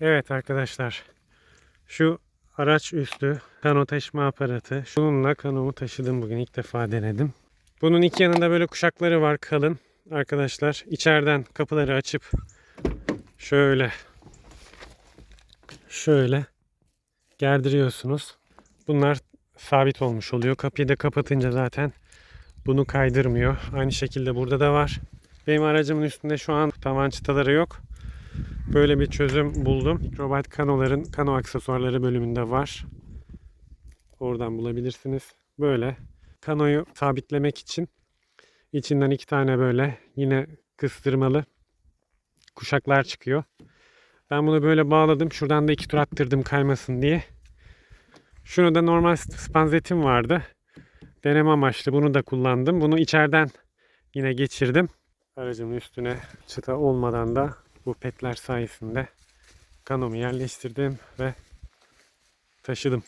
Evet arkadaşlar. Şu araç üstü kano taşıma aparatı. Şununla kanomu taşıdım bugün. ilk defa denedim. Bunun iki yanında böyle kuşakları var kalın. Arkadaşlar içeriden kapıları açıp şöyle şöyle gerdiriyorsunuz. Bunlar sabit olmuş oluyor. Kapıyı da kapatınca zaten bunu kaydırmıyor. Aynı şekilde burada da var. Benim aracımın üstünde şu an tavan çıtaları yok. Böyle bir çözüm buldum. Robot kanoların kano aksesuarları bölümünde var. Oradan bulabilirsiniz. Böyle kanoyu sabitlemek için içinden iki tane böyle yine kıstırmalı kuşaklar çıkıyor. Ben bunu böyle bağladım. Şuradan da iki tur attırdım kaymasın diye. Şunu da normal spanzetim vardı. Deneme amaçlı bunu da kullandım. Bunu içeriden yine geçirdim. Aracımın üstüne çıta olmadan da bu petler sayesinde kanomu yerleştirdim ve taşıdım.